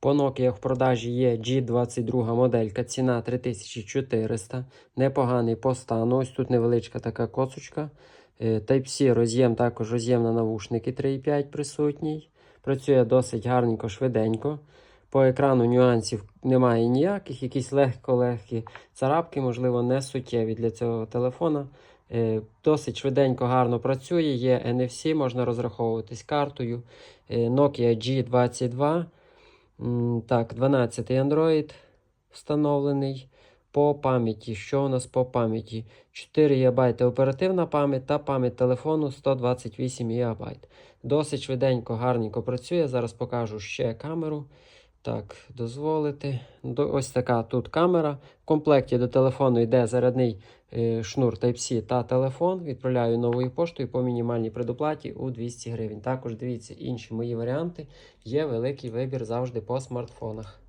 По Nokia в продажі є G22 моделька, ціна 3400. Непоганий по стану. Ось тут невеличка така косочка. Е, Type-C роз'єм, також роз'єм на навушники 3,5 присутній. Працює досить гарненько, швиденько. По екрану нюансів немає ніяких, якісь легко-легкі царапки, можливо, не суттєві для цього телефона. Е, Досить швиденько, гарно працює. Є NFC, можна розраховуватись картою. Е, Nokia G22. Так, 12 Android встановлений. По пам'яті. Що у нас по пам'яті? 4 ГБ оперативна пам'ять та пам'ять телефону 128 ГБ. Досить швиденько, гарненько працює. Зараз покажу ще камеру. Так, дозволити. До- Ось така тут камера. В комплекті до телефону йде зарядний е, шнур Type-C та телефон. Відправляю новою поштою по мінімальній предоплаті у 200 гривень. Також дивіться інші мої варіанти. Є великий вибір завжди по смартфонах.